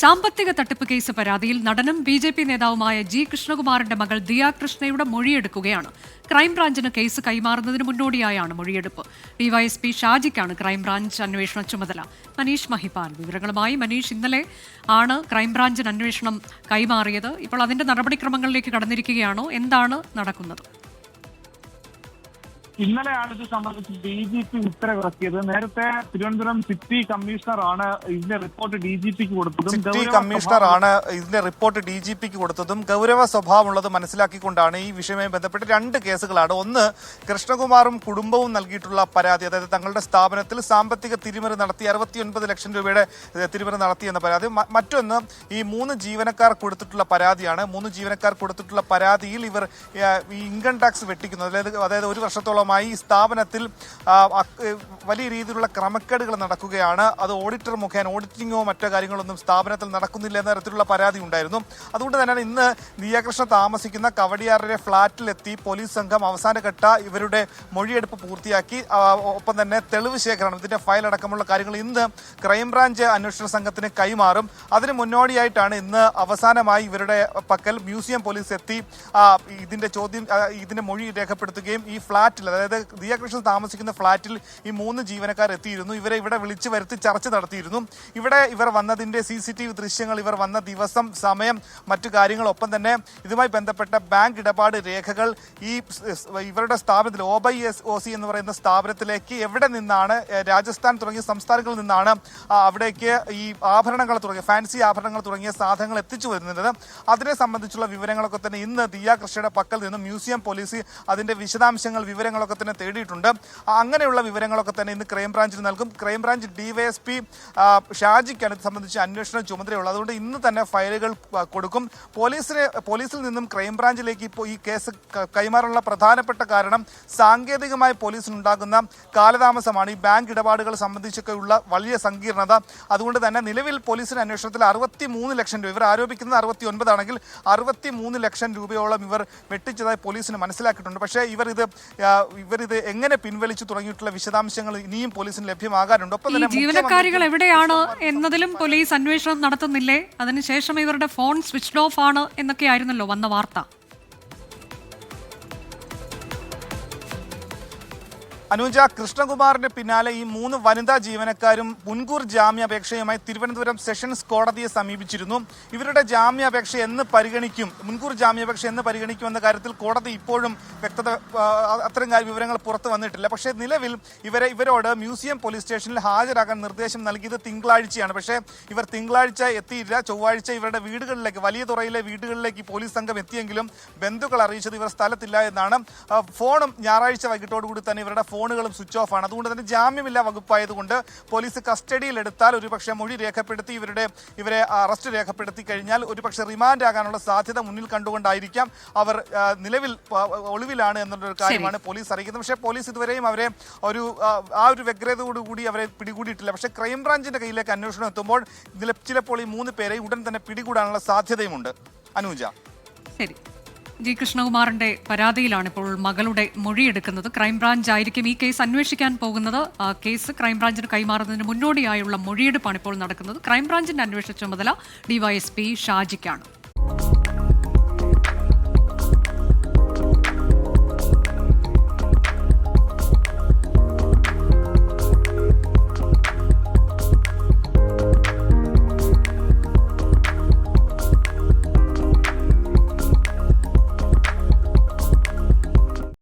സാമ്പത്തിക തട്ടിപ്പ് കേസ് പരാതിയിൽ നടനും ബി ജെ പി നേതാവുമായ ജി കൃഷ്ണകുമാറിന്റെ മകൾ ദിയ കൃഷ്ണയുടെ മൊഴിയെടുക്കുകയാണ്. ക്രൈംബ്രാഞ്ചിന് കേസ് കൈമാറുന്നതിന് മുന്നോടിയായാണ് മൊഴിയെടുപ്പ്. ഡിവൈഎസ്പി ഷാജിക്കാണ് ക്രൈംബ്രാഞ്ച് അന്വേഷണ ചുമതല. മനീഷ് മഹിപാൽ വിവരങ്ങളുമായി മനീഷ് ഇന്നലെ ആണ് ക്രൈംബ്രാഞ്ചിന് അന്വേഷണം കൈമാറിയത്. ഇപ്പോൾ അതിന്റെ നടപടിക്രമങ്ങളിലേക്ക് കടന്നിരിക്കുകയാണോ? എന്താണ് നടക്കുന്നത്? ഇന്നലെയാണ് ഇത് സംബന്ധിച്ച് ഡി ജി പി ഉത്തരവിറക്കിയത്. നേരത്തെ തിരുവനന്തപുരം സിറ്റി കമ്മീഷണറാണ് ഇതിന്റെ റിപ്പോർട്ട് ഡി ജി പിക്ക് കൊടുത്തതും സിറ്റി കമ്മീഷണറാണ് ഇതിന്റെ റിപ്പോർട്ട് ഡി ജി പിക്ക് കൊടുത്തതും ഗൗരവ സ്വഭാവമുള്ളത് മനസ്സിലാക്കിക്കൊണ്ടാണ് ഈ വിഷയവുമായി ബന്ധപ്പെട്ട് രണ്ട് കേസുകളാണ്. ഒന്ന് കൃഷ്ണകുമാറും കുടുംബവും നൽകിയിട്ടുള്ള പരാതി അതായത് തങ്ങളുടെ സ്ഥാപനത്തിൽ സാമ്പത്തിക തിരിമറി നടത്തി അറുപത്തിയൊൻപത് ലക്ഷം രൂപയുടെ തിരിമറി നടത്തി എന്ന പരാതി. മറ്റൊന്ന് ഈ മൂന്ന് ജീവനക്കാർ കൊടുത്തിട്ടുള്ള പരാതിയാണ്. മൂന്ന് ജീവനക്കാർ കൊടുത്തിട്ടുള്ള പരാതിയിൽ ഇവർ ഈ ഇൻകം ടാക്സ് വെട്ടിക്കുന്നത്. അതായത് അതായത് ഒരു വർഷത്തോളമായി ഈ സ്ഥാപനത്തിൽ വലിയ രീതിയിലുള്ള ക്രമക്കേടുകൾ നടക്കുകയാണ്. അത് ഓഡിറ്റർ മുഖേന ഓഡിറ്റിങ്ങോ മറ്റോ കാര്യങ്ങളൊന്നും സ്ഥാപനത്തിൽ നടക്കുന്നില്ല എന്ന തരത്തിലുള്ള പരാതി ഉണ്ടായിരുന്നു. അതുകൊണ്ട് തന്നെയാണ് ഇന്ന് ദിയാകൃഷ്ണ താമസിക്കുന്ന കവടിയാറിലെ ഫ്ളാറ്റിലെത്തി പോലീസ് സംഘം അവസാനഘട്ട ഇവരുടെ മൊഴിയെടുപ്പ് പൂർത്തിയാക്കി. ഒപ്പം തന്നെ തെളിവ് ശേഖരണം ഇതിന്റെ ഫയൽ അടക്കമുള്ള കാര്യങ്ങൾ ഇന്ന് ക്രൈംബ്രാഞ്ച് അന്വേഷണ സംഘത്തിന് കൈമാറും. അതിന് മുന്നോടിയായിട്ടാണ് ഇന്ന് അവസാനമായി ഇവരുടെ പക്കൽ മ്യൂസിയം പോലീസ് എത്തി ഇതിന്റെ ചോദ്യം ഇതിന്റെ മൊഴി രേഖപ്പെടുത്തുകയും ഈ ഫ്ളാറ്റിൽ അതായത് ദിയാകൃഷ്ണൻ താമസിക്കുന്ന ഫ്ളാറ്റിൽ ഈ മൂന്ന് ജീവനക്കാർ എത്തിയിരുന്നു. ഇവരെ ഇവിടെ വിളിച്ചു വരുത്തി ചർച്ച നടത്തിയിരുന്നു. ഇവിടെ ഇവർ വന്നതിന്റെ സി സി ടി വി ദൃശ്യങ്ങൾ ഇവർ വന്ന ദിവസം സമയം മറ്റു കാര്യങ്ങളൊപ്പം തന്നെ ഇതുമായി ബന്ധപ്പെട്ട ബാങ്ക് ഇടപാട് രേഖകൾ ഈ ഇവരുടെ സ്ഥാപനത്തിൽ ഒബൈ എസ് ഒ സി എന്ന് പറയുന്ന സ്ഥാപനത്തിലേക്ക് എവിടെ നിന്നാണ് രാജസ്ഥാൻ തുടങ്ങിയ സംസ്ഥാനങ്ങളിൽ നിന്നാണ് അവിടേക്ക് ഈ ആഭരണങ്ങൾ തുടങ്ങിയ ഫാൻസി ആഭരണങ്ങൾ തുടങ്ങിയ സാധനങ്ങൾ എത്തിച്ചു വരുന്നത്. അതിനെ സംബന്ധിച്ചുള്ള വിവരങ്ങളൊക്കെ തന്നെ ഇന്ന് ദിയാകൃഷ്ണയുടെ പക്കൽ നിന്നും മ്യൂസിയം പോലീസ് അതിന്റെ വിശദാംശങ്ങൾ വിവരങ്ങളൊക്കെ തന്നെ തേടിയിട്ടുണ്ട്. അങ്ങനെയുള്ള വിവരങ്ങളൊക്കെ തന്നെ ഇന്ന് ക്രൈംബ്രാഞ്ചിന് നൽകും. ക്രൈംബ്രാഞ്ച് ഡിവൈഎസ്പി ഷാജിക്കാണ് ഇത് സംബന്ധിച്ച് അന്വേഷണ ചുമതലയുള്ളത്. അതുകൊണ്ട് ഇന്ന് തന്നെ ഫയലുകൾ കൊടുക്കും. പോലീസിനെ പോലീസിൽ നിന്നും ക്രൈംബ്രാഞ്ചിലേക്ക് ഇപ്പോൾ ഈ കേസ് കൈമാറാനുള്ള പ്രധാനപ്പെട്ട കാരണം സാങ്കേതികമായി പോലീസിനുണ്ടാകുന്ന കാലതാമസമാണ്. ഈ ബാങ്ക് ഇടപാടുകൾ സംബന്ധിച്ചൊക്കെയുള്ള വലിയ സങ്കീർണത. അതുകൊണ്ട് തന്നെ നിലവിൽ പോലീസിന് അന്വേഷണത്തിൽ അറുപത്തി മൂന്ന് ലക്ഷം രൂപ ഇവർ ആരോപിക്കുന്നത് അറുപത്തി ഒൻപതാണെങ്കിൽ അറുപത്തി മൂന്ന് ലക്ഷം രൂപയോളം ഇവർ വെട്ടിച്ചതായി പോലീസിന് മനസ്സിലാക്കിയിട്ടുണ്ട്. പക്ഷേ ഇവർ ഇത് ഇത് എങ്ങനെ പിൻവലിച്ചു തുടങ്ങിയിട്ടുള്ള വിശദാംശങ്ങൾ ഇനിയും പോലീസിന് ലഭ്യമാകാനുണ്ട്. ഒപ്പം തന്നെ ജീവനക്കാരികൾ എവിടെയാണ് എന്നതിലും പോലീസ് അന്വേഷണം നടത്തുന്നില്ലേ? അതിനുശേഷം ഇവരുടെ ഫോൺ സ്വിച്ച് ഓഫ് ആണ് എന്നൊക്കെയായിരുന്നല്ലോ വന്ന വാർത്ത. അനുജ കൃഷ്ണകുമാറിന്റെ പിന്നാലെ ഈ മൂന്ന് വനിതാ ജീവനക്കാരും മുൻകൂർ ജാമ്യാപേക്ഷയുമായി തിരുവനന്തപുരം സെഷൻസ് കോടതിയെ സമീപിച്ചിരുന്നു. ഇവരുടെ ജാമ്യാപേക്ഷ എന്ന് പരിഗണിക്കും മുൻകൂർ ജാമ്യാപേക്ഷ എന്ന് പരിഗണിക്കുമെന്ന കാര്യത്തിൽ കോടതി ഇപ്പോഴും വ്യക്തത അത്തരം വിവരങ്ങൾ പുറത്തു വന്നിട്ടില്ല. പക്ഷേ നിലവിൽ ഇവരെ ഇവരോട് മ്യൂസിയം പോലീസ് സ്റ്റേഷനിൽ ഹാജരാകാൻ നിർദ്ദേശം നൽകിയത് തിങ്കളാഴ്ചയാണ്. പക്ഷേ ഇവർ തിങ്കളാഴ്ച എത്തിയില്ല. ചൊവ്വാഴ്ച ഇവരുടെ വീടുകളിലേക്ക് വലിയ തുറയിലെ വീടുകളിലേക്ക് പോലീസ് സംഘം എത്തിയെങ്കിലും ബന്ധുക്കൾ അറിയിച്ചത് ഇവർ സ്ഥലത്തില്ല എന്നാണ്. ഫോണും ഞായറാഴ്ച വൈകിട്ടോടുകൂടി തന്നെ ഇവരുടെ ഫോണുകളും സ്വിച്ച് ഓഫ് ആണ്. അതുകൊണ്ട് തന്നെ ജാമ്യമില്ല വകുപ്പായതുകൊണ്ട് പോലീസ് കസ്റ്റഡിയിൽ എടുത്താൽ ഒരുപക്ഷെ മൊഴി രേഖപ്പെടുത്തി ഇവരുടെ ഇവരെ അറസ്റ്റ് രേഖപ്പെടുത്തി കഴിഞ്ഞാൽ ഒരുപക്ഷെ റിമാൻഡ് ആകാനുള്ള സാധ്യത മുന്നിൽ കണ്ടുകൊണ്ടായിരിക്കാം അവർ നിലവിൽ ഒളിവിലാണ് എന്നുള്ളൊരു കാര്യമാണ് പോലീസ് അറിയിക്കുന്നത്. പക്ഷേ പോലീസ് ഇതുവരെയും അവരെ ഒരു ആ, ഒരു വ്യഗ്രതയോടുകൂടി അവരെ പിടികൂടിയിട്ടില്ല. പക്ഷേ ക്രൈംബ്രാഞ്ചിന്റെ കയ്യിലേക്ക് അന്വേഷണം എത്തുമ്പോൾ ചിലപ്പോൾ ഈ മൂന്ന് പേരെ ഉടൻ തന്നെ പിടികൂടാനുള്ള സാധ്യതയുമുണ്ട്. അനുജ. ശരി. ജി കൃഷ്ണകുമാറിന്റെ പരാതിയിലാണ് ഇപ്പോൾ മകളുടെ മൊഴിയെടുക്കുന്നത്. ക്രൈംബ്രാഞ്ച് ആയിരിക്കും ഈ കേസ് അന്വേഷിക്കാൻ പോകുന്നത്. കേസ് ക്രൈംബ്രാഞ്ചിന് കൈമാറുന്നതിന് മുന്നോടിയായുള്ള മൊഴിയെടുപ്പാണ് ഇപ്പോൾ നടക്കുന്നത്. ക്രൈംബ്രാഞ്ചിന്റെ അന്വേഷണ ചുമതല ഡിവൈഎസ്പി ഷാജിക്കാണ്.